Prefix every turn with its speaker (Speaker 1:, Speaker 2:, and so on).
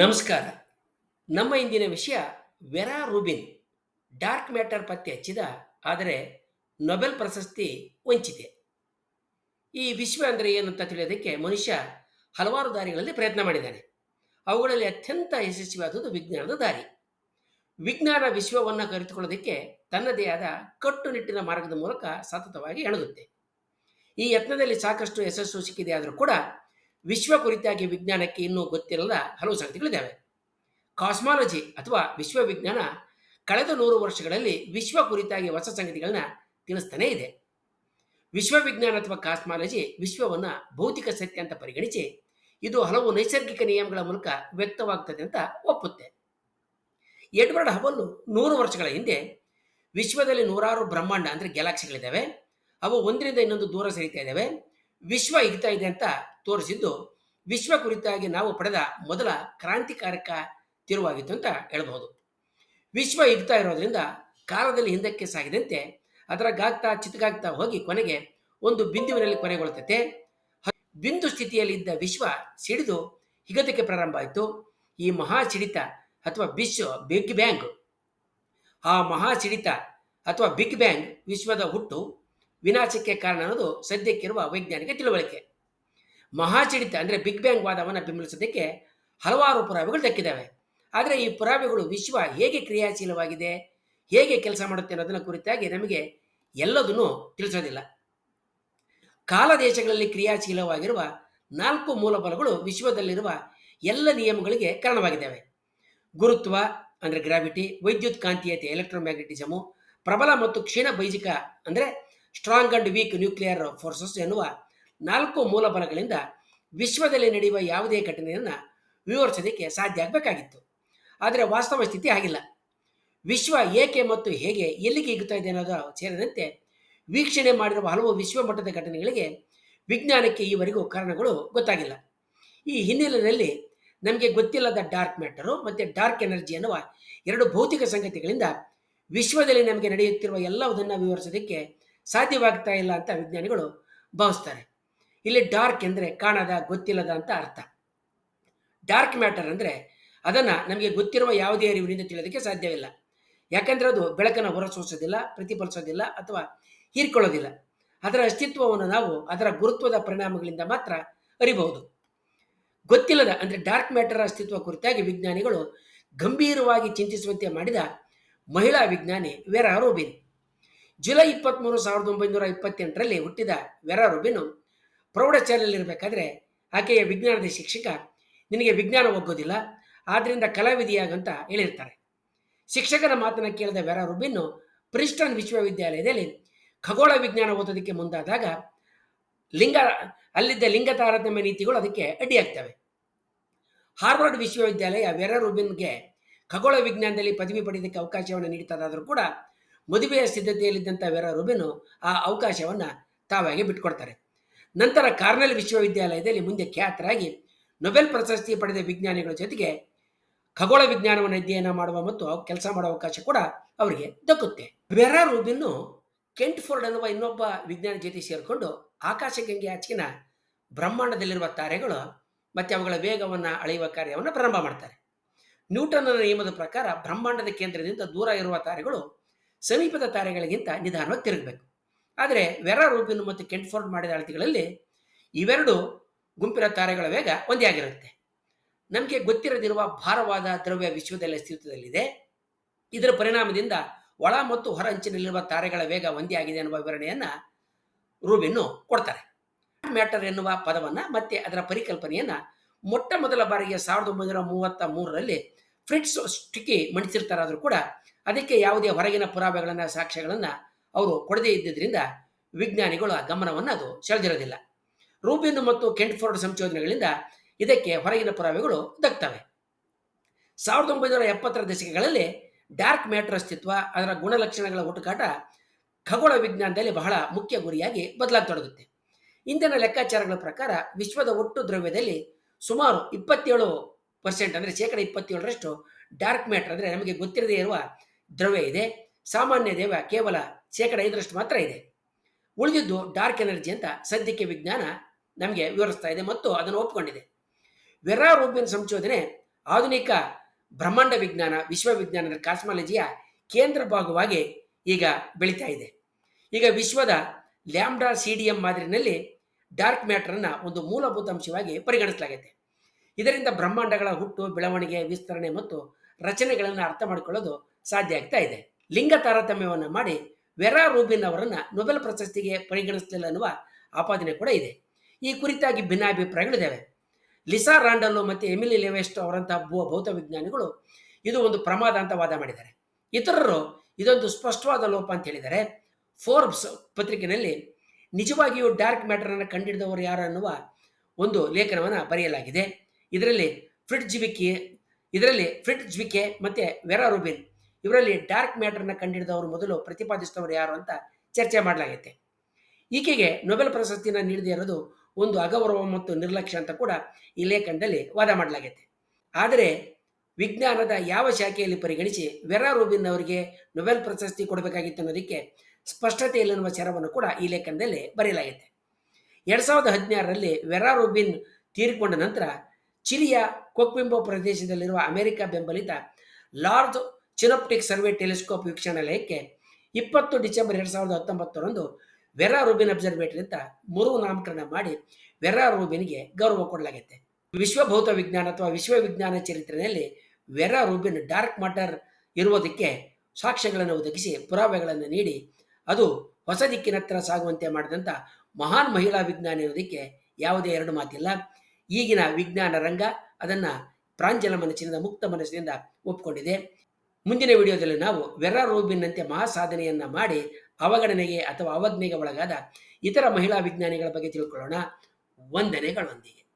Speaker 1: ನಮಸ್ಕಾರ. ನಮ್ಮ ಇಂದಿನ ವಿಷಯ ವೆರಾ ರೂಬಿನ್, ಡಾರ್ಕ್ ಮ್ಯಾಟರ್ ಪತ್ತೆ ಹಚ್ಚಿದ, ಆದರೆ ನೊಬೆಲ್ ಪ್ರಶಸ್ತಿ ವಂಚಿತೆ. ಈ ವಿಶ್ವ ಅಂದರೆ ಏನು ಅಂತ ತಿಳಿಯೋದಕ್ಕೆ ಮನುಷ್ಯ ಹಲವಾರು ದಾರಿಗಳಲ್ಲಿ ಪ್ರಯತ್ನ ಮಾಡಿದ್ದಾನೆ. ಅವುಗಳಲ್ಲಿ ಅತ್ಯಂತ ಯಶಸ್ವಿಯಾದದ್ದು ವಿಜ್ಞಾನದ ದಾರಿ. ವಿಜ್ಞಾನ ವಿಶ್ವವನ್ನು ಕರೆದುಕೊಳ್ಳೋದಕ್ಕೆ ತನ್ನದೇ ಆದ ಕಟ್ಟುನಿಟ್ಟಿನ ಮಾರ್ಗದ ಮೂಲಕ ಸತತವಾಗಿ ಎಣಗುತ್ತೆ ಈ ಯತ್ನದಲ್ಲಿ ಸಾಕಷ್ಟು ಯಶಸ್ಸು ಸಿಕ್ಕಿದೆ ಆದರೂ ಕೂಡ ವಿಶ್ವ ಕುರಿತಾಗಿ ವಿಜ್ಞಾನಕ್ಕೆ ಇನ್ನೂ ಗೊತ್ತಿರದ ಹಲವು ಸಂಗತಿಗಳಿದ್ದಾವೆ. ಕಾಸ್ಮಾಲಜಿ ಅಥವಾ ವಿಶ್ವವಿಜ್ಞಾನ ಕಳೆದ ನೂರು ವರ್ಷಗಳಲ್ಲಿ ವಿಶ್ವ ಕುರಿತಾಗಿ ಹೊಸ ಸಂಗತಿಗಳನ್ನ ತಿಳಿಸ್ತಾನೇ ಇದೆ. ವಿಶ್ವವಿಜ್ಞಾನ ಅಥವಾ ಕಾಸ್ಮಾಲಜಿ ವಿಶ್ವವನ್ನು ಭೌತಿಕ ಸತ್ಯ ಅಂತ ಪರಿಗಣಿಸಿ ಇದು ಹಲವು ನೈಸರ್ಗಿಕ ನಿಯಮಗಳ ಮೂಲಕ ವ್ಯಕ್ತವಾಗ್ತದೆ ಅಂತ ಒಪ್ಪುತ್ತೆ. ಎಡ್ವರ್ಡ್ ಹಬಲ್ ನೂರು ವರ್ಷಗಳ ಹಿಂದೆ ವಿಶ್ವದಲ್ಲಿ ನೂರಾರು ಬ್ರಹ್ಮಾಂಡ ಅಂದರೆ ಗ್ಯಾಲಾಕ್ಸಿಗಳಿದ್ದಾವೆ. ಅವು ಒಂದರಿಂದ ಇನ್ನೊಂದು ದೂರ ಸರಿತಾ ಇದ್ದಾವೆ. ವಿಶ್ವ ಇಗ್ತಾ ಇದೆ ಅಂತ ತೋರಿಸಿದ್ದು, ವಿಶ್ವ ಕುರಿತಾಗಿ ನಾವು ಪಡೆದ ಮೊದಲ ಕ್ರಾಂತಿಕಾರಕ ತಿರುವಾಗಿತ್ತು ಅಂತ ಹೇಳಬಹುದು. ವಿಶ್ವ ಇಗ್ತಾ ಇರೋದ್ರಿಂದ ಕಾಲದಲ್ಲಿ ಹಿಂದಕ್ಕೆ ಸಾಗಿದಂತೆ ಅದರ ಗಾಗ್ತಾ ಚಿತ್ತಗಾಗ್ತಾ ಹೋಗಿ ಕೊನೆಗೆ ಒಂದು ಬಿಂದುವಿನಲ್ಲಿ ಕೊನೆಗೊಳ್ಳುತ್ತೆ ಬಿಂದು ಸ್ಥಿತಿಯಲ್ಲಿ ಇದ್ದ ವಿಶ್ವ ಸಿಡಿದು ಹಿಗತಕ್ಕೆ ಪ್ರಾರಂಭ ಆಯಿತು. ಈ ಮಹಾ ಸಿಡಿತ ಅಥವಾ ವಿಶ್ವ ಬಿಗ್ ಬ್ಯಾಂಗ್, ಆ ಮಹಾ ಸಿಡಿತ ಅಥವಾ ಬಿಗ್ ಬ್ಯಾಂಗ್ ವಿಶ್ವದ ಹುಟ್ಟು ವಿನಾಶಕ್ಕೆ ಕಾರಣ ಅನ್ನೋದು ಸದ್ಯಕ್ಕಿರುವ ವೈಜ್ಞಾನಿಕ ತಿಳುವಳಿಕೆ. ಮಹಾಚಿಡಿತ ಅಂದರೆ ಬಿಗ್ ಬ್ಯಾಂಗ್ ವಾದವನ್ನು ಬೆಂಬಲಿಸೋದಕ್ಕೆ ಹಲವಾರು ಪುರಾವೆಗಳು ದಕ್ಕಿದ್ದಾವೆ ಆದರೆ ಈ ಪುರಾವೆಗಳು ವಿಶ್ವ ಹೇಗೆ ಕ್ರಿಯಾಶೀಲವಾಗಿದೆ, ಹೇಗೆ ಕೆಲಸ ಮಾಡುತ್ತೆ ಅನ್ನೋದನ್ನ ಕುರಿತಾಗಿ ನಮಗೆ ಎಲ್ಲದನ್ನು ತಿಳಿಸೋದಿಲ್ಲ. ಕಾಲ ದೇಶಗಳಲ್ಲಿ ಕ್ರಿಯಾಶೀಲವಾಗಿರುವ ನಾಲ್ಕು ಮೂಲಬಲಗಳು ವಿಶ್ವದಲ್ಲಿರುವ ಎಲ್ಲ ನಿಯಮಗಳಿಗೆ ಕಾರಣವಾಗಿದ್ದಾವೆ. ಗುರುತ್ವ ಅಂದರೆ ಗ್ರಾವಿಟಿ ವಿದ್ಯುತ್ ಕಾಂತೀಯತೆ ಎಲೆಕ್ಟ್ರೋಮ್ಯಾಗ್ನೆಟಿಸಮು ಪ್ರಬಲ ಮತ್ತು ಕ್ಷೀಣ ಬೈಜಿಕ ಅಂದರೆ strong and weak nuclear forces ಎನ್ನುವ ನಾಲ್ಕು ಮೂಲಬಲಗಳಿಂದ ವಿಶ್ವದಲ್ಲಿ ನಡೆಯುವ ಯಾವುದೇ ಘಟನೆಯನ್ನು ವಿವರಿಸೋದಕ್ಕೆ ಸಾಧ್ಯ ಆಗಬೇಕಾಗಿತ್ತು. ಆದರೆ ವಾಸ್ತವ ಸ್ಥಿತಿ ಆಗಿಲ್ಲ. ವಿಶ್ವ ಏಕೆ ಮತ್ತು ಹೇಗೆ ಎಲ್ಲಿಗೆ ಈಗುತ್ತಾ ಇದೆ ಅನ್ನೋದು ಸೇರಿದಂತೆ ವೀಕ್ಷಣೆ ಮಾಡಿರುವ ಹಲವು ವಿಶ್ವ ಮಟ್ಟದ ಘಟನೆಗಳಿಗೆ ವಿಜ್ಞಾನಕ್ಕೆ ಈವರೆಗೂ ಕಾರಣಗಳು ಗೊತ್ತಾಗಿಲ್ಲ. ಈ ಹಿನ್ನೆಲೆಯಲ್ಲಿ ನಮಗೆ ಗೊತ್ತಿಲ್ಲದ ಡಾರ್ಕ್ ಮ್ಯಾಟರು ಮತ್ತು ಡಾರ್ಕ್ ಎನರ್ಜಿ ಎನ್ನುವ ಎರಡು ಭೌತಿಕ ಸಂಗತಿಗಳಿಂದ ವಿಶ್ವದಲ್ಲಿ ನಮಗೆ ನಡೆಯುತ್ತಿರುವ ಎಲ್ಲವುದನ್ನು ವಿವರಿಸೋದಕ್ಕೆ ಸಾಧ್ಯವಾಗ್ತಾ ಇಲ್ಲ ಅಂತ ವಿಜ್ಞಾನಿಗಳು ಭಾವಿಸ್ತಾರೆ. ಇಲ್ಲಿ ಡಾರ್ಕ್ ಎಂದರೆ ಕಾಣದ, ಗೊತ್ತಿಲ್ಲದ ಅಂತ ಅರ್ಥ. ಡಾರ್ಕ್ ಮ್ಯಾಟರ್ ಅಂದರೆ ಅದನ್ನು ನಮಗೆ ಗೊತ್ತಿರುವ ಯಾವುದೇ ಅರಿವಿನಿಂದ ತಿಳಿಯೋದಕ್ಕೆ ಸಾಧ್ಯವಿಲ್ಲ. ಯಾಕಂದರೆ ಅದು ಬೆಳಕನ್ನು ಹೊರಸೂಸೋದಿಲ್ಲ ಪ್ರತಿಫಲಿಸೋದಿಲ್ಲ ಅಥವಾ ಹೀರ್ಕೊಳ್ಳೋದಿಲ್ಲ. ಅದರ ಅಸ್ತಿತ್ವವನ್ನು ನಾವು ಅದರ ಗುರುತ್ವದ ಪರಿಣಾಮಗಳಿಂದ ಮಾತ್ರ ಅರಿಬಹುದು. ಗೊತ್ತಿಲ್ಲದ ಅಂದರೆ ಡಾರ್ಕ್ ಮ್ಯಾಟರ್ ಅಸ್ತಿತ್ವ ಕುರಿತಾಗಿ ವಿಜ್ಞಾನಿಗಳು ಗಂಭೀರವಾಗಿ ಚಿಂತಿಸುವಂತೆ ಮಾಡಿದ ಮಹಿಳಾ ವಿಜ್ಞಾನಿ ವೇರಾ ಜುಲೈ ಇಪ್ಪತ್ತ್ಮೂರು ಸಾವಿರದ ಒಂಬೈನೂರ ಇಪ್ಪತ್ತೆಂಟರಲ್ಲಿ ಹುಟ್ಟಿದ ವೆರಾ ರುಬಿನು ಪ್ರೌಢಶಾಲೆಯಲ್ಲಿರಬೇಕಾದ್ರೆ ಆಕೆಯ ವಿಜ್ಞಾನದ ಶಿಕ್ಷಕ. ನಿನಗೆ ವಿಜ್ಞಾನ ಒಗ್ಗೋದಿಲ್ಲ ಆದ್ದರಿಂದ ಕಲಾವಿದೆಯಾಗಂತ ಹೇಳಿರ್ತಾರೆ. ಶಿಕ್ಷಕನ ಮಾತನ್ನು ಕೇಳಿದ ವೆರಾ ರುಬಿನ್ನು ಪ್ರಿಸ್ಟನ್ ವಿಶ್ವವಿದ್ಯಾಲಯದಲ್ಲಿ ಖಗೋಳ ವಿಜ್ಞಾನ ಓದೋದಕ್ಕೆ ಮುಂದಾದಾಗ ಲಿಂಗ, ಅಲ್ಲಿದ್ದ ಲಿಂಗ ತಾರತಮ್ಯ ನೀತಿಗಳು ಅದಕ್ಕೆ ಅಡ್ಡಿಯಾಗ್ತವೆ. ಹಾರ್ವರ್ಡ್ ವಿಶ್ವವಿದ್ಯಾಲಯ ವೆರಾ ರುಬಿನ್ಗೆ ಖಗೋಳ ವಿಜ್ಞಾನದಲ್ಲಿ ಪದವಿ ಪಡೆಯೋದಕ್ಕೆ ಅವಕಾಶವನ್ನು ನೀಡುತ್ತದಾದರೂ ಕೂಡ ಮದುವೆಯ ಸಿದ್ಧತೆಯಲ್ಲಿದ್ದಂಥ ವೆರಾ ರುಬಿನು ಆ ಅವಕಾಶವನ್ನು ತಾವಾಗಿ ಬಿಟ್ಕೊಡ್ತಾರೆ. ನಂತರ ಕಾರ್ನೆಲ್ ವಿಶ್ವವಿದ್ಯಾಲಯದಲ್ಲಿ ಮುಂದೆ ಖ್ಯಾತರಾಗಿ ನೊಬೆಲ್ ಪ್ರಶಸ್ತಿ ಪಡೆದ ವಿಜ್ಞಾನಿಗಳ ಜೊತೆಗೆ ಖಗೋಳ ವಿಜ್ಞಾನವನ್ನು ಅಧ್ಯಯನ ಮಾಡುವ ಮತ್ತು ಕೆಲಸ ಮಾಡುವ ಅವಕಾಶ ಕೂಡ ಅವರಿಗೆ ದಕ್ಕುತ್ತೆ. ವೆರಾ ರೂಬಿನ್ನು ಕೆಂಟ್ ಫೋರ್ಡ್ ಅನ್ನುವ ಇನ್ನೊಬ್ಬ ವಿಜ್ಞಾನಿ ಜೊತೆ ಸೇರಿಕೊಂಡು ಆಕಾಶಗಂಗೆ ಆಚಿನ ಬ್ರಹ್ಮಾಂಡದಲ್ಲಿರುವ ತಾರೆಗಳು ಮತ್ತು ಅವುಗಳ ವೇಗವನ್ನು ಅಳೆಯುವ ಕಾರ್ಯವನ್ನು ಪ್ರಾರಂಭ ಮಾಡ್ತಾರೆ. ನ್ಯೂಟನ್ನ ನಿಯಮದ ಪ್ರಕಾರ ಬ್ರಹ್ಮಾಂಡದ ಕೇಂದ್ರದಿಂದ ದೂರ ಇರುವ ತಾರೆಗಳು ಸಮೀಪದ ತಾರೆಗಳಿಗಿಂತ ನಿಧಾನವಾಗಿ ತಿರುಗಬೇಕು. ಆದರೆ ವೆರ ರೂಬಿನ್ ಮತ್ತು ಕೆಂಟ್ಫೋರ್ಡ್ ಮಾಡಿದ ಅಳತೆಗಳಲ್ಲಿ ಇವೆರಡು ಗುಂಪಿನ ತಾರೆಗಳ ವೇಗ ಒಂದೇ ಆಗಿರುತ್ತೆ. ನಮಗೆ ಗೊತ್ತಿರದಿರುವ ಭಾರವಾದ ದ್ರವ್ಯ ವಿಶ್ವದಲ್ಲಿ ಅಸ್ತಿತ್ವದಲ್ಲಿದೆ ಇದರ ಪರಿಣಾಮದಿಂದ ಒಳ ಮತ್ತು ಹೊರ ಅಂಚಿನಲ್ಲಿರುವ ತಾರೆಗಳ ವೇಗ ಒಂದೇ ಆಗಿದೆ ಎನ್ನುವ ವಿವರಣೆಯನ್ನು ರೂಬಿನ್ನು ಕೊಡ್ತಾರೆ. ಮ್ಯಾಟರ್ ಎನ್ನುವ ಪದವನ್ನು ಮತ್ತೆ ಅದರ ಪರಿಕಲ್ಪನೆಯನ್ನು ಮೊಟ್ಟ ಮೊದಲ ಬಾರಿಗೆ ಸಾವಿರದ ಒಂಬೈನೂರ ಮೂವತ್ತ ಮೂರರಲ್ಲಿ ಫ್ರಿಟ್ಸ್ ಸ್ಟಿಕಿ ಮಂಡಿಸಿರ್ತಾರಾದರೂ ಕೂಡ ಅದಕ್ಕೆ ಯಾವುದೇ ಹೊರಗಿನ ಪುರಾವೆಗಳನ್ನು, ಸಾಕ್ಷ್ಯಗಳನ್ನು ಅವರು ಕೊಡದೇ ವಿಜ್ಞಾನಿಗಳು ಆ ಗಮನವನ್ನು ಅದು ಸೆಳೆದಿರೋದಿಲ್ಲ. ರೂಬಿನ್ ಮತ್ತು ಕೆಂಟ್ಫೋರ್ಡ್ ಸಂಶೋಧನೆಗಳಿಂದ ಇದಕ್ಕೆ ಹೊರಗಿನ ಪುರಾವೆಗಳು ದಕ್ತವೆ. ಸಾವಿರದ ಒಂಬೈನೂರ ಎಪ್ಪತ್ತರ ದಶಕಗಳಲ್ಲಿ ಡಾರ್ಕ್ ಮ್ಯಾಟರ್ ಅಸ್ತಿತ್ವ, ಅದರ ಗುಣಲಕ್ಷಣಗಳ ಹುಟ್ಟುಕಾಟ ಖಗೋಳ ವಿಜ್ಞಾನದಲ್ಲಿ ಬಹಳ ಮುಖ್ಯ ಗುರಿಯಾಗಿ ಬದಲಾಗತೊಡಗುತ್ತೆ ಇಂದಿನ ಲೆಕ್ಕಾಚಾರಗಳ ಪ್ರಕಾರ ವಿಶ್ವದ ಒಟ್ಟು ದ್ರವ್ಯದಲ್ಲಿ ಸುಮಾರು ಇಪ್ಪತ್ತೇಳು ಪರ್ಸೆಂಟ್ ಅಂದರೆ ಶೇಕಡ ಇಪ್ಪತ್ತೇಳರಷ್ಟು ಡಾರ್ಕ್ ಮ್ಯಾಟರ್ ಅಂದರೆ ನಮಗೆ ಗೊತ್ತಿರದೇ ಇರುವ ದ್ರವ್ಯ ಇದೆ. ಸಾಮಾನ್ಯ ದೇವ ಕೇವಲ ಶೇಕಡ ಐದರಷ್ಟು ಮಾತ್ರ ಇದೆ. ಉಳಿದಿದ್ದು ಡಾರ್ಕ್ ಎನರ್ಜಿ ಅಂತ ಸದ್ಯಕ್ಕೆ ವಿಜ್ಞಾನ ನಮಗೆ ವಿವರಿಸ್ತಾ ಇದೆ ಮತ್ತು ಅದನ್ನು ಒಪ್ಪಿಕೊಂಡಿದೆ ವೆರಾ ರೂಬಿನ್ ಸಂಶೋಧನೆ ಆಧುನಿಕ ಬ್ರಹ್ಮಾಂಡ ವಿಜ್ಞಾನ, ವಿಶ್ವವಿಜ್ಞಾನದ ಕಾಸ್ಮಾಲಜಿಯ ಕೇಂದ್ರ ಭಾಗವಾಗಿ ಈಗ ಬೆಳೀತಾ ಇದೆ. ಈಗ ವಿಶ್ವದ ಲ್ಯಾಂಬ್ಡಾ ಸಿ ಡಿ ಎಂ ಮಾದರಿನಲ್ಲಿ ಡಾರ್ಕ್ ಮ್ಯಾಟರನ್ನು ಒಂದು ಮೂಲಭೂತ ಅಂಶವಾಗಿ ಪರಿಗಣಿಸಲಾಗಿದೆ ಇದರಿಂದ ಬ್ರಹ್ಮಾಂಡಗಳ ಹುಟ್ಟು, ಬೆಳವಣಿಗೆ, ವಿಸ್ತರಣೆ ಮತ್ತು ರಚನೆಗಳನ್ನು ಅರ್ಥ ಮಾಡಿಕೊಳ್ಳೋದು ಸಾಧ್ಯ ಆಗ್ತಾ ಇದೆ. ಲಿಂಗ ತಾರತಮ್ಯವನ್ನು ಮಾಡಿ ವೆರಾ ರೂಬಿನ್ ಅವರನ್ನು ನೊಬೆಲ್ ಪ್ರಶಸ್ತಿಗೆ ಪರಿಗಣಿಸಲಿಲ್ಲ ಅನ್ನುವ ಆಪಾದನೆ ಕೂಡ ಇದೆ. ಈ ಕುರಿತಾಗಿ ಭಿನ್ನಾಭಿಪ್ರಾಯಗಳಿದ್ದಾವೆ ಲಿಸಾ ರಾಂಡಲ್ಲು ಮತ್ತು ಎಮಿಲಿ ಲೆವೆಸ್ಟ್ ಅವರಂತಹ ಭೂ, ಭೌತ ವಿಜ್ಞಾನಿಗಳು ಇದು ಒಂದು ಪ್ರಮಾದ ಅಂತ ವಾದ ಮಾಡಿದ್ದಾರೆ. ಇತರರು ಇದೊಂದು ಸ್ಪಷ್ಟವಾದ ಲೋಪ ಅಂತ ಹೇಳಿದ್ದಾರೆ ಫೋರ್ಬ್ಸ್ ಪತ್ರಿಕೆಯಲ್ಲಿ ನಿಜವಾಗಿಯೂ ಡಾರ್ಕ್ ಮ್ಯಾಟರನ್ನು ಕಂಡಿಡಿದವರು ಯಾರು ಅನ್ನುವ ಒಂದು ಲೇಖನವನ್ನು ಬರೆಯಲಾಗಿದೆ. ಇದರಲ್ಲಿ ಫ್ರಿಡ್ಜ್ವಿಕೆ ಇದರಲ್ಲಿ ಫ್ರಿಡ್ಜ್ವಿಕೆ ಮತ್ತು ವೆರಾ ರುಬಿನ್. ಇವರಲ್ಲಿ ಡಾರ್ಕ್ ಮ್ಯಾಟರ್ನ ಕಂಡಿಡಿದವರು ಮೊದಲು ಪ್ರತಿಪಾದಿಸಿದವರು ಯಾರು ಅಂತ ಚರ್ಚೆ ಮಾಡಲಾಗೈತೆ. ಈಕೆಗೆ ನೊಬೆಲ್ ಪ್ರಶಸ್ತಿನ ನೀಡದೇ ಇರೋದು ಒಂದು ಅಗೌರವ ಮತ್ತು ನಿರ್ಲಕ್ಷ್ಯ ಅಂತ ಕೂಡ ಈ ಲೇಖನದಲ್ಲಿ ವಾದ ಮಾಡಲಾಗೈತೆ. ಆದರೆ ವಿಜ್ಞಾನದ ಯಾವ ಶಾಖೆಯಲ್ಲಿ ಪರಿಗಣಿಸಿ ವೆರಾ ರೂಬಿನ್ ಅವರಿಗೆ ನೊಬೆಲ್ ಪ್ರಶಸ್ತಿ ಕೊಡಬೇಕಾಗಿತ್ತು ಅನ್ನೋದಕ್ಕೆ ಸ್ಪಷ್ಟತೆ ಇಲ್ಲ ಎನ್ನುವ ಚರವನ್ನು ಕೂಡ ಈ ಲೇಖನದಲ್ಲಿ ಬರೆಯಲಾಗಿದೆ ಎರಡು ಸಾವಿರದ ಹದಿನಾರರಲ್ಲಿ ವೆರಾ ರೂಬಿನ್ ತೀರಿಕೊಂಡ ನಂತರ ಚಿಲಿಯ ಕೊಕ್ವಿಂಬೋ ಪ್ರದೇಶದಲ್ಲಿರುವ ಅಮೆರಿಕ ಬೆಂಬಲಿತ ಲಾರ್ಜ್ ಚಿನೋಪ್ಟಿಕ್ ಸರ್ವೆ ಟೆಲಿಸ್ಕೋಪ್ ವೀಕ್ಷಣಾಲಯಕ್ಕೆ ಇಪ್ಪತ್ತು ಡಿಸೆಂಬರ್ ಎರಡು ಸಾವಿರದ ಹತ್ತೊಂಬತ್ತರಂದು ವೆರಾ ರೂಬಿನ್ ಅಬ್ಸರ್ವೇಟರಿ ಅಂತ ಮರು ನಾಮಕರಣ ಮಾಡಿ ವೆರಾ ರೂಬಿನ್ಗೆ ಗೌರವ ಕೊಡಲಾಗುತ್ತೆ ವಿಶ್ವ ಭೌತ ವಿಜ್ಞಾನ ಅಥವಾ ವಿಶ್ವವಿಜ್ಞಾನ ಚರಿತ್ರೆಯಲ್ಲಿ ವೆರಾ ರೂಬಿನ್ ಡಾರ್ಕ್ ಮ್ಯಾಟರ್ ಇರುವುದಕ್ಕೆ ಸಾಕ್ಷ್ಯಗಳನ್ನು ಒದಗಿಸಿ ಪುರಾವೆಗಳನ್ನು ನೀಡಿ, ಅದು ಹೊಸ ದಿಕ್ಕಿನತ್ರ ಸಾಗುವಂತೆ ಮಾಡಿದಂಥ ಮಹಾನ್ ಮಹಿಳಾ ವಿಜ್ಞಾನಿ ಇರೋದಕ್ಕೆ ಯಾವುದೇ ಎರಡು ಮಾತಿಲ್ಲ. ಈಗಿನ ವಿಜ್ಞಾನ ರಂಗ ಅದನ್ನು ಪ್ರಾಂಜಲ ಮನಸ್ಸಿನಿಂದ, ಮುಕ್ತ ಮನಸ್ಸಿನಿಂದ ಒಪ್ಪಿಕೊಂಡಿದೆ ಮುಂದಿನ ವಿಡಿಯೋದಲ್ಲಿ ನಾವು ವೆರಾ ಮಹಾ ಸಾಧನೆಯನ್ನ ಮಾಡಿ ಅವಗಣನೆಗೆ ಅಥವಾ ಅವಜ್ಞೆಗೆ ಒಳಗಾದ ಇತರ ಮಹಿಳಾ ವಿಜ್ಞಾನಿಗಳ ಬಗ್ಗೆ ತಿಳ್ಕೊಳ್ಳೋಣ. ವಂದನೆಗಳೊಂದಿಗೆ.